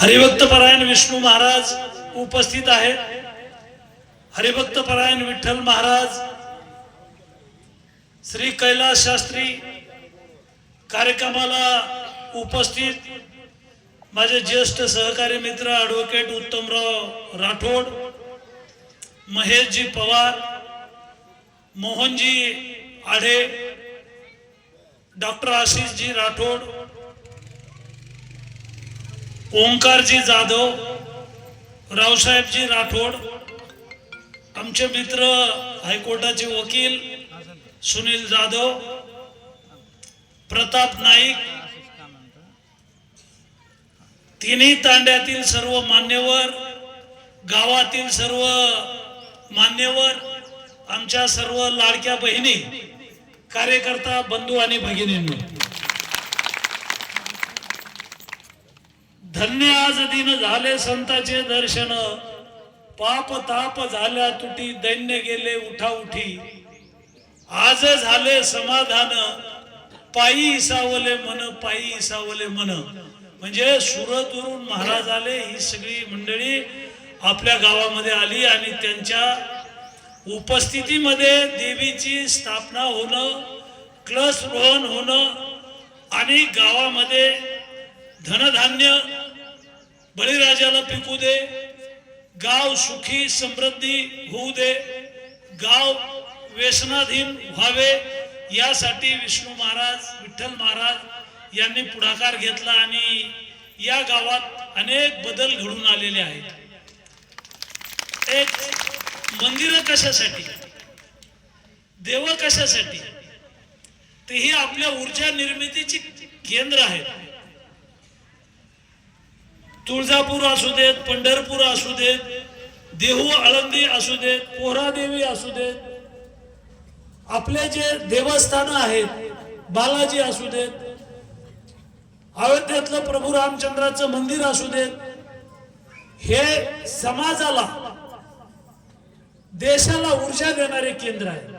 हरिभक्तपरायण विष्णू महाराज उपस्थित आहेत हरिभक्तपरायण विठ्ठल महाराज श्री कैलास शास्त्री कार्यक्रमाला उपस्थित माझे ज्येष्ठ सहकारी मित्र ॲडव्होकेट उत्तमराव राठोड महेशजी पवार मोहनजी आढे डॉक्टर आशिषजी राठोड ओंकारजी जाधव रावसाहेबजी राठोड आमचे मित्र हायकोर्टाचे वकील सुनील जाधव प्रताप नाईक तिन्ही तांड्यातील सर्व मान्यवर गावातील सर्व मान्यवर आमच्या सर्व लाडक्या बहिणी कार्यकर्ता बंधू आणि भगिनींनी. धन्य आज दिन झाले संताचे दर्शन. पाप ताप झाल्या तुटी दैन्य गेले उठा उठी. आज झाले समाधान. पायी इसावले मन पायी इसावले मन. म्हणजे सुरतवरून महाराज आले ही सगळी मंडळी आपल्या गावामध्ये आली आणि त्यांच्या उपस्थितीमध्ये देवीची स्थापना होणं क्लस रोहन होणं आणि गावामध्ये धनधान्य बळीराजाला पिकू दे गाव सुखी समृद्धी होऊ दे गाव व्यसनाधीन व्हावे यासाठी विष्णू महाराज विठ्ठल महाराज यांनी पुढाकार घेतला आणि या गावात अनेक बदल घडून आलेले आहेत. एक मंदिर कशासाठी? देव कशासाठी? ते ही आपल्या ऊर्जा निर्मितीची केंद्र आहेत. तुळजापूर असू देत पंढरपूर असू देत देहू आळंदी असू देत पोहरादेवी असू देत आपले जे देवस्थान आहेत बालाजी असू देत अयोध्येतलं प्रभू रामचंद्राचं मंदिर असू देत हे समाजाला देशाला ऊर्जा देणारे केंद्र आहे.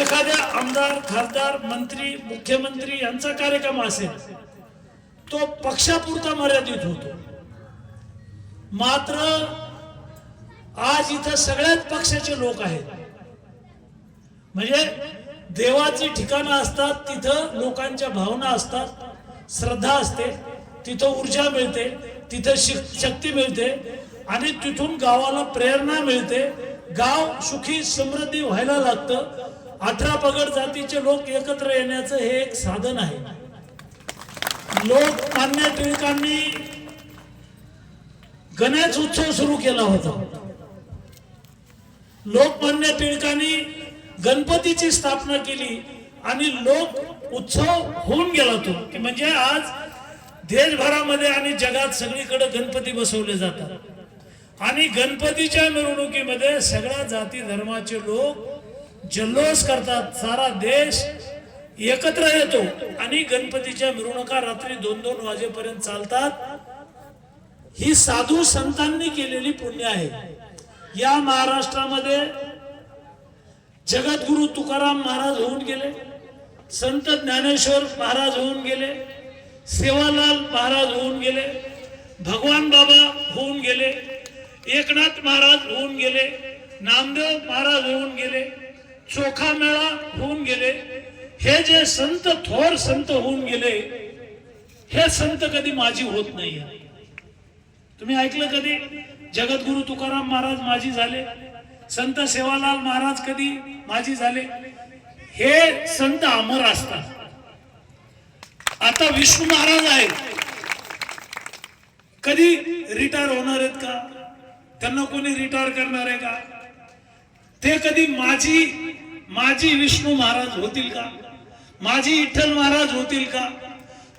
एखाद्या आमदार खासदार मंत्री मुख्यमंत्री यांचा कार्यक्रम असेल तो पक्षापुरता मर्यादित होतो. मात्र आज इथं सगळ्याच पक्षाचे लोक आहेत. म्हणजे देवाची ठिकाणं असतात तिथं लोकांच्या भावना असतात श्रद्धा असते तिथं ऊर्जा मिळते तिथं शिक- शक्ती मिळते आणि तिथून गावाला प्रेरणा मिळते. गाव सुखी समृद्धी व्हायला लागतं. अठरा पगड जातीचे लोक एकत्र येण्याचं हे एक साधन आहे. लोकमान्य टिळकांनी गणेश उत्सव सुरू केला होता. लोकमान्य टिळकांनी गणपतीची स्थापना केली आणि लोक उत्सव होऊन गेला तो. की म्हणजे आज देशभरामध्ये आणि जगात सगळीकडे गणपती बसवले जातात. आणि गणपतीच्या मिरवणुकीमध्ये सगळ्या जाती धर्माचे लोक जल्लोष करतात. सारा देश एकत्र येतो. आणि गणपतीच्या मिरवणुका रात्री दोन दोन वाजेपर्यंत चालतात. ही साधू संतांनी केलेली पुण्य आहे. या महाराष्ट्रामध्ये जगद्गुरु तुकाराम महाराज होऊन गेले. संत ज्ञानेश्वर महाराज होऊन गेले. सेवालाल महाराज होऊन गेले. भगवान बाबा होऊन गेले. एकनाथ महाराज होऊन गेले. नामदेव महाराज होऊन गेले. चोखा मेळा होऊन गेले. हे जे संत थोर संत होऊन गेले हे संत कधी माझी होत नाही तुम्ही ऐकलं कधी? जगद्गुरु तुकाराम महाराज माझी झाले. संत सेवालाल महाराज कधी माझी झाले? हे संत अमर असतात. आता विष्णू महाराज आहेत. कधी रिटायर होणार आहेत का? त्यांना कोणी रिटायर करणार आहे का? ते कधी माझी माझी विष्णू महाराज होतील का? माझी विठ्ठल महाराज होतील का?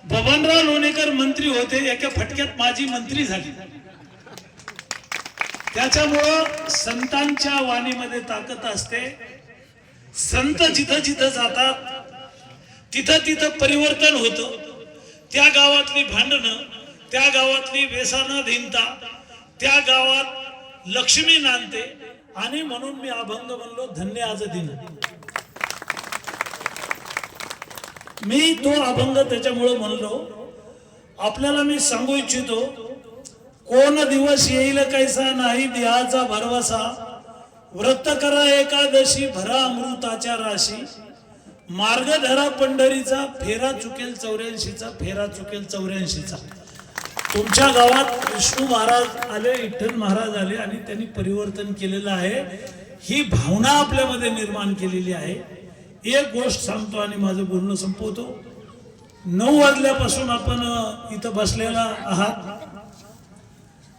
बबनराव लोणेकर मंत्री होते एका फटक्यात माझी मंत्री झाली. त्याच्यामुळं संतांच्या वाणीमध्ये ताकद असते. संत जिथं जिथं जातात तिथं तिथं परिवर्तन होतं. त्या गावातली भांडणं त्या गावातली व्यसनाधीनता त्या गावात लक्ष्मी नांदते. आणि म्हणून मी अभंग म्हणलो धन्य आज दिन. मी तो अभंग त्याच्यामुळं म्हणलो. आपल्याला मी सांगू इच्छितो कोण दिवस येईल कैसा नाही देहाचा भरवसा व्रत करा एकादशी भरा अमृताच्या राशी. मार्ग धरा पंढरीचा फेरा चुकेल चौऱ्याऐंशीचा फेरा चुकेल चौऱ्याऐंशीचा. तुमच्या गावात विष्णू महाराज आले विठ्ठल महाराज आले आणि त्यांनी परिवर्तन केलेलं आहे. ही भावना आपल्यामध्ये निर्माण केलेली आहे. एक गोष्ट सांगतो आणि माझं बोलणं संपवतो. नऊ वाजल्यापासून आपण इथं बसलेला आहात.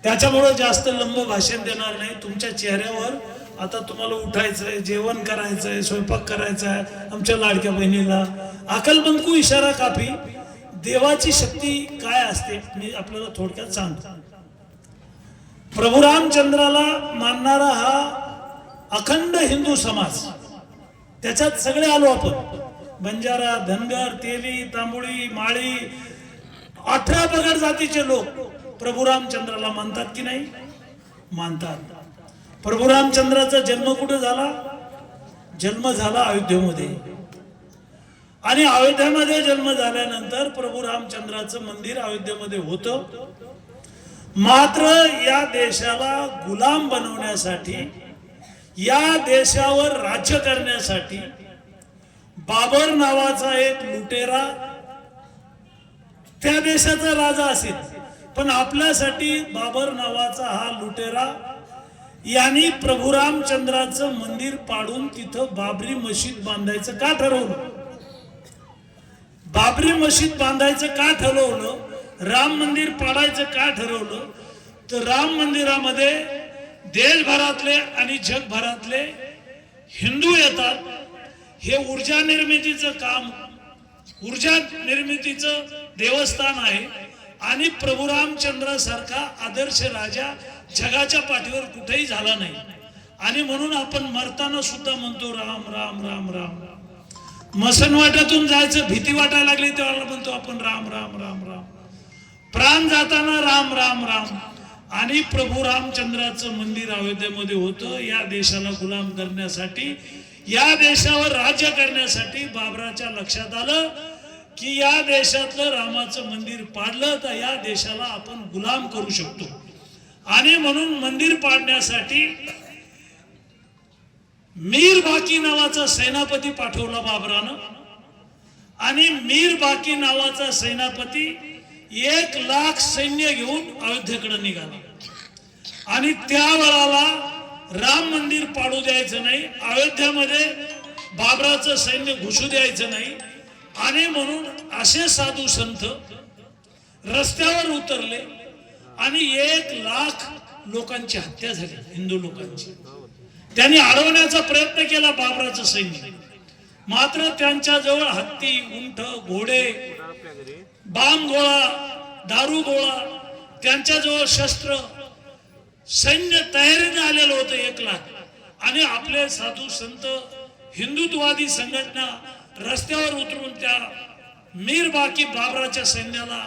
त्याच्यामुळं जास्त लंब भाषण देणार नाही. तुमच्या चेहऱ्यावर आता तुम्हाला उठायचंय जेवण करायचंय स्वयंपाक करायचा आहे आमच्या लाडक्या बहिणीला. अकलबंदकू इशारा काफी. देवाची शक्ती काय असते मी आपल्याला थोडक्यात सांगतो. प्रभू रामचंद्राला मानणारा हा अखंड हिंदू समाज. त्याच्यात सगळे आलो आपण. बंजारा धनगर तेली तांबुळी माळी अठरा पगड जातीचे लोक प्रभू रामचंद्राला मानतात की नाही? मानतात. प्रभू रामचंद्राचा जन्म कुठे झाला? जन्म झाला अयोध्येमध्ये. आणि अयोध्येमध्ये जन्म झाल्यानंतर प्रभू रामचंद्राचं मंदिर अयोध्येमध्ये होतं. मात्र या देशाला गुलाम बनवण्यासाठी या देशावर राज्य करण्यासाठी बाबर नावाचा एक लुटेरा त्या देशाचा राजा असेल. पण आपल्यासाठी बाबर नावाचा हा लुटेरा यांनी प्रभू रामचंद्राचं मंदिर पाडून तिथं बाबरी मशीद बांधायचं का ठरवलं? बाबरी मशीद बांधायचं का ठरवलं? राम मंदिर पाडायचं का ठरवलं? तर राम मंदिरामध्ये देशभरातले आणि जगभरातले हिंदू येतात. हे ऊर्जा निर्मितीचं काम ऊर्जा निर्मितीचं देवस्थान आहे. आणि प्रभू रामचंद्रासारखा आदर्श राजा जगाच्या पाठीवर कुठेही झाला नाही. आणि म्हणून आपण मरताना सुद्धा म्हणतो राम राम राम राम. मसनवाटातून जायचं भीती वाटायला लागली तेव्हा म्हणतो आपण राम राम राम राम. प्राण जाताना राम राम राम. आणि प्रभू रामचंद्राचं मंदिर अयोध्येमध्ये होतं. या देशाला गुलाम करण्यासाठी या देशावर राज्य करण्यासाठी बाबराच्या लक्षात आलं की या देशातलं रामाचं मंदिर पाडलं तर या देशाला आपण गुलाम करू शकतो. आणि म्हणून मंदिर पाडण्यासाठी मीर बाकी नावाचा सेनापती पाठवला बाबरानं. आणि मीर बाकी नावाचा सेनापती एक लाख सैन्य घेऊन अयोध्येकडे निघाला. आणि त्या वेळाला राम मंदिर पाडू द्यायचं नाही अयोध्यामध्ये बाबराचं सैन्य घुसू द्यायचं नाही. आणि म्हणून असे साधू संत रस्त्यावर उतरले आणि एक लाख लोकांची हत्या झाली हिंदू लोकांची. त्यांनी अडवण्याचा प्रयत्न केला बाबराचं सैन्य. मात्र त्यांच्या जवळ हत्ती उंट घोडे बाम गोळा दारू गोळा त्यांच्याजवळ शस्त्र सैन्य तयारीने आलेलं होतं एक लाख. आणि आपले साधू संत हिंदुत्ववादी संघटना रस्त्यावर उतरून त्या मीर बाकी बाबराच्या सैन्याला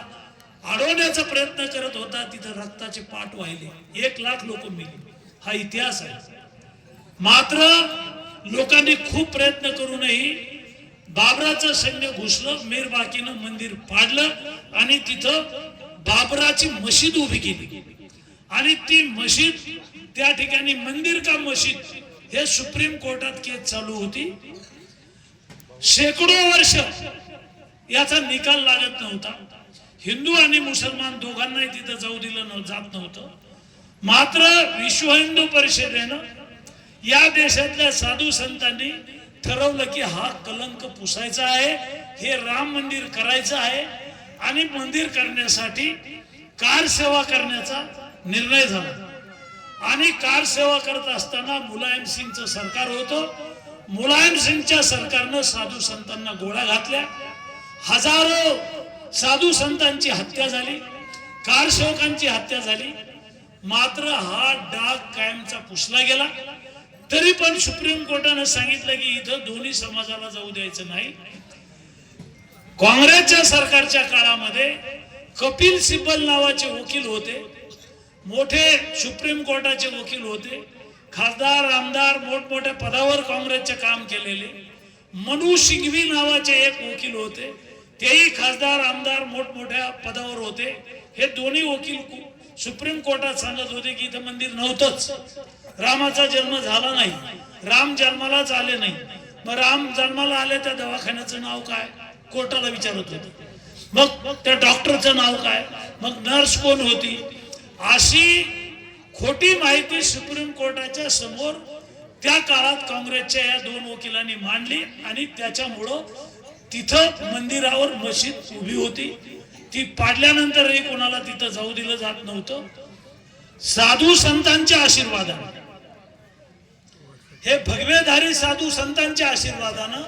अडवण्याचा प्रयत्न करत होता तिथं रक्ताचे पाठ वाहिले. एक लाख लोक मिली हा इतिहास आहे. मात्र लोकांनी खूप प्रयत्न करूनही बाबराचं सैन्य घुसलं मीर बाकीनं मंदिर पाडलं आणि तिथं बाबराची मशीद उभी केली. आणि ती मशीद त्या ठिकाणी मंदिर का मशीद हे सुप्रीम कोर्टात केस चालू होती. शेकडो वर्ष याचा निकाल लागत नव्हता. हिंदू आणि मुसलमान दोघांनाही तिथं जाऊ दिलं जात नव्हतं. मात्र विश्व हिंदू परिषदेनं या देशातल्या साधू संतांनी ठरवलं की हा कलंक पुसायचा आहे हे राम मंदिर करायचं आहे. आणि मंदिर करण्यासाठी कार सेवा करण्याचा निर्णय झाला. आणि कार सेवा करत असताना मुलायम सिंगचं सरकार होतं. मुलायम सिंगच्या सरकारनं साधू संतांना गोळ्या घातल्या. हजारो साधू संतांची हत्या झाली. कार सेवकांची हत्या झाली. मात्र हा डाग कायमचा पुसला गेला. तरी पण सुप्रीम कोर्टानं सांगितलं की इथं दोन्ही समाजाला जाऊ द्यायचं नाही. काँग्रेसच्या सरकारच्या काळामध्ये कपिल सिब्बल नावाचे वकील होते. मोठे सुप्रीम कोर्टाचे वकील होते. खासदार आमदार मोठमोठ्या पदावर काँग्रेसचे काम केलेले. मनू शिंगवी नावाचे एक वकील होते. तेही खासदार आमदार मोठमोठ्या पदावर होते. हे दोन्ही वकील सुप्रीम कोर्टात सांगत होते की इथं मंदिर नव्हतंच. रामाचा जन्म झाला नाही. राम जन्मालाच आले नाही. मग राम जन्माला आले त्या दवाखान्याचं नाव काय? कोर्टाला विचारत होते. मग त्या डॉक्टरचं नाव काय? मग नर्स कोण होती? अशी खोटी माहिती सुप्रीम कोर्टाच्या समोर त्या काळात काँग्रेसच्या या दोन वकिलांनी मांडली आणि त्याच्यामुळं तिथं मंदिरावर मशीद उभी होती. ती पाडल्यानंतरही कोणाला तिथं जाऊ दिलं जात नव्हतं. साधू संतांच्या आशीर्वादानं. हे भगवेधारी साधू संतांच्या आशीर्वादानं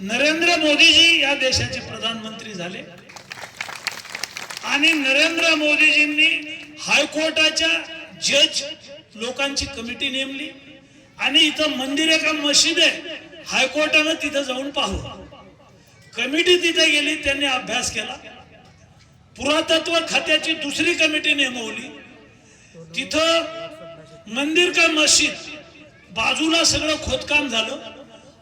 नरेंद्र मोदीजी या देशाचे प्रधानमंत्री झाले. आणि नरेंद्र मोदीजींनी हायकोर्टाच्या जज लोकांची कमिटी नेमली. आणि इथं मंदिर आहे का? मशीद आहे. हायकोर्टानं तिथं जाऊन पाहू कमिटी तिथे गेली त्यांनी अभ्यास केला. पुरातत्व खात्याची दुसरी कमिटी नेमवली. तिथं मंदिर का मशीद? बाजूला सगळं खोदकाम झालं.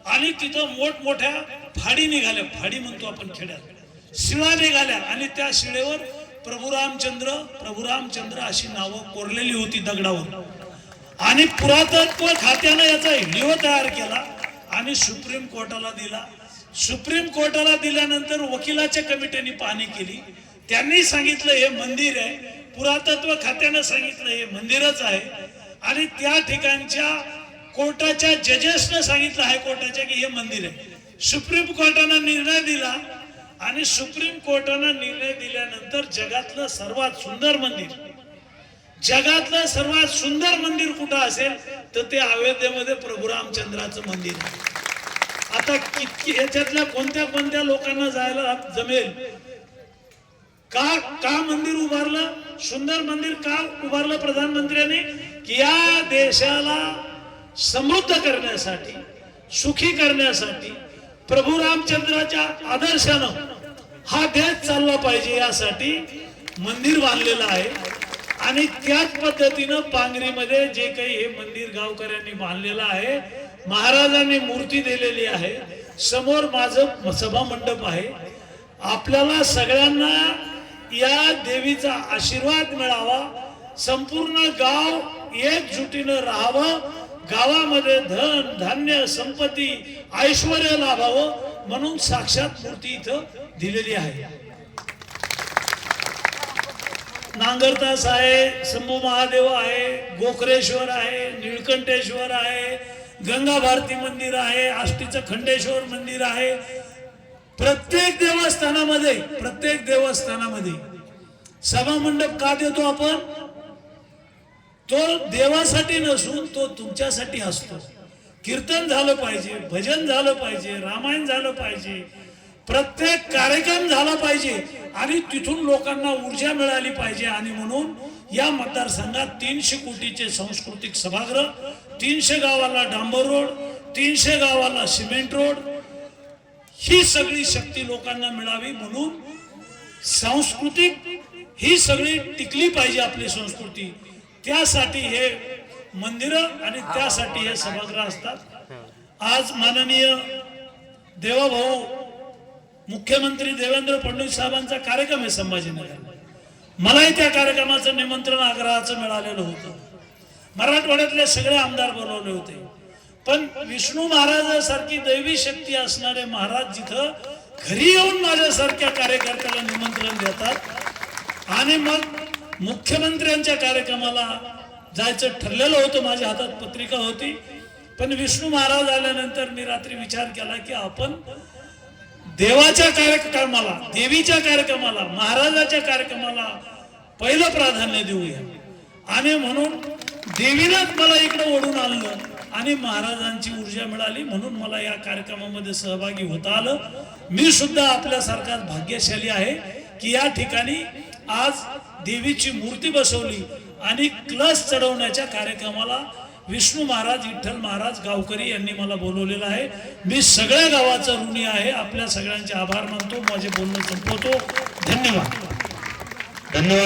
आणि तिथं मोठमोठ्या फाडी निघाल्या. फाडी म्हणतो आपण खेड्यात. शिळा निघाल्या. आणि त्या शिळेवर प्रभू रामचंद्र प्रभू रामचंद्र अशी नावं कोरलेली होती दगडावर आणि पुरातत्व खात्यानं याचा व्हिडिओ तयार केला आणि सुप्रीम कोर्टाला दिला. सुप्रीम कोर्टाला दिल्यानंतर वकिलाच्या कमिटीने पाहणी केली. त्यांनी सांगितलं हे मंदिर आहे. पुरातत्व खात्यानं सांगितलं हे मंदिरच आहे. आणि त्या ठिकाणच्या कोर्टाच्या जजेसनं सांगितलं हायकोर्टाच्या की हे मंदिर आहे. सुप्रीम कोर्टानं निर्णय दिला आणि सुप्रीम कोर्टानं निर्णय दिल्यानंतर जगातलं सर्वात सुंदर मंदिर. जगातलं सर्वात सुंदर मंदिर कुठं असेल तर ते अयोध्येमध्ये प्रभू रामचंद्राचं मंदिर आहे. आता कितकी याच्यातल्या कोणत्या कोणत्या लोकांना जायला जमेल? का का मंदिर उभारलं? सुंदर मंदिर का उभारलं प्रधानमंत्र्यांनी? की या देशाला समृद्ध करण्यासाठी सुखी करण्यासाठी प्रभू रामचंद्राच्या आदर्शानं हा देश चालला पाहिजे यासाठी मंदिर बांधलेलं आहे. आणि त्याच पद्धतीनं पांगरीमध्ये जे काही हे मंदिर गावकऱ्यांनी बांधलेलं आहे महाराजांनी मूर्ती दिलेली आहे. समोर माझं सभा मंडप आहे. आपल्याला सगळ्यांना या देवीचा आशीर्वाद मिळावा. संपूर्ण गाव एकजुटीनं राहावं. गावामध्ये धन धान्य संपत्ती ऐश्वर लाभावं म्हणून साक्षात मूर्ती इथं दिलेली आहे. नांगरतास आहे शंभू महादेव आहे गोखरेश्वर आहे निळकंठेश्वर आहे गंगा भारती मंदिर आहे आष्टीचं खंडेश्वर मंदिर आहे. प्रत्येक देवस्थानामध्ये प्रत्येक देवस्थानामध्ये सभा मंडप का देतो आपण? तो देवासाठी नसून तो तुमच्यासाठी असतो. कीर्तन झालं पाहिजे भजन झालं पाहिजे रामायण झालं पाहिजे प्रत्येक कार्यक्रम झाला पाहिजे आणि तिथून लोकांना ऊर्जा मिळाली पाहिजे आणि म्हणून या मतदारसंघात तीनशे कोटीचे सांस्कृतिक सभागृह तीनशे गावाला डांबर रोड तीनशे गावाला सिमेंट रोड ही सगळी शक्ती लोकांना मिळावी म्हणून सांस्कृतिक ही सगळी टिकली पाहिजे आपली संस्कृती. त्यासाठी हे मंदिर आणि त्यासाठी हे सभागृह असतात. आज माननीय देवाभाऊ मुख्यमंत्री देवेंद्र फडणवीस साहेबांचा कार्यक्रम आहे संभाजीनगर. मलाही त्या कार्यक्रमाचं निमंत्रण आग्रहाचं मिळालेलं होतं. मराठवाड्यातले सगळे आमदार बोलवले होते. पण विष्णू महाराजासारखी दैवी शक्ती असणारे महाराज जिथं घरी येऊन माझ्यासारख्या कार्यकर्त्याला निमंत्रण देतात आणि मग मुख्यमंत्र्यांच्या कार्यक्रमाला जायचं ठरलेलं होतं माझ्या हातात पत्रिका होती. पण विष्णू महाराज आल्यानंतर मी रात्री विचार केला की आपण देवाच्या कार्यक्रमाला देवीच्या कार्यक्रमाला महाराजाच्या कार्यक्रमाला पहिलं प्राधान्य देऊया. आणि म्हणून देवीनंच मला इकडे ओढून आणलं आणि महाराजांची ऊर्जा मिळाली. म्हणून मला या कार्यक्रमामध्ये सहभागी होता आलं. मी सुद्धा आपल्यासारखाच भाग्यशाली आहे की या ठिकाणी आज देवीची मूर्ती बसवली आणि क्लस चढवण्याच्या कार्यक्रमाला विष्णू महाराज विठ्ठल महाराज गावकरी यांनी मला बोलवलेलं आहे. मी सगळ्या गावाचा ऋणी आहे. आपल्या सगळ्यांचे आभार मानतो. माझे बोलणं संपवतो. धन्यवाद. धन्यवाद.